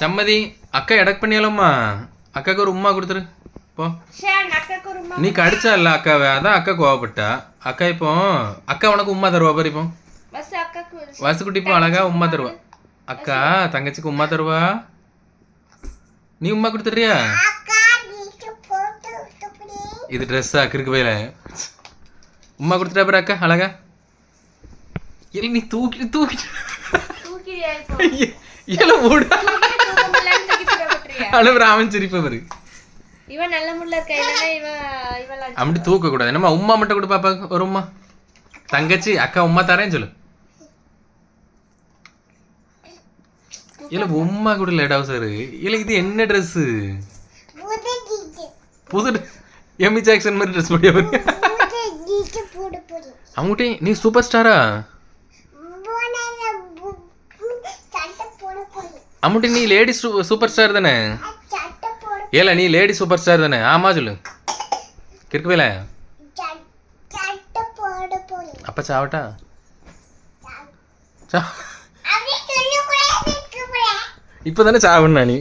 சம்மதி அக்கா எடக் பண்ணியாலம்மா. அக்காக்கு ஒரு உம்மா கொடுத்துரு. போ. நீ கடிச்சா இல்ல அக்காவை? அதான் அக்கா கோவப்பட்டா. அக்கா இப்போ அக்கா உனக்கு உம்மா தருவா பாரு இப்போ. வசுக்குட்டி இப்போ அழகா உம்மா தருவா. அக்கா தங்கச்சிக்கு உம்மா தருவா? நீ உம்மா கொடுத்துறியா இது ட்ரெஸ்ஸா கிறுக்கு போயில உம்மா கொடுத்துட்டா பாரு அக்கா அழகா. இல்ல நீ தூக்கி தூக்கி. இல்ல ஓடு. அழுவுற அவன் சிரிப்ப பாரு இவன் நல்ல முள்ள இருக்க? இல்லைன்னா இவ இவளாம் அப்படி தூக்க கூடாது என்னம்மா உம்மா மட்டும் கொடு பாப்பாக்கு ஒரு உம்மா. தங்கச்சி அக்கா உம்மா தரேன்னு சொல்லு. இல்ல உம்மா கூட இல்ல டவுசர் இல்ல இது என்ன ட்ரெஸ் புது எமி ஜாக்சன் மாதிரி ட்ரெஸ் போடியா அவங்ககிட்ட நீ சூப்பர் ஸ்டாரா அம்முட்டி நீ லேடி சூப்பர் ஸ்டார் தானே? ஏல நீ லேடி சூப்பர் ஸ்டார் தானே? ஆமா சொல்லு. கிறுக்கு வேல அப்ப சாவட்டா? இப்பதானே சாவண்ணா நீ?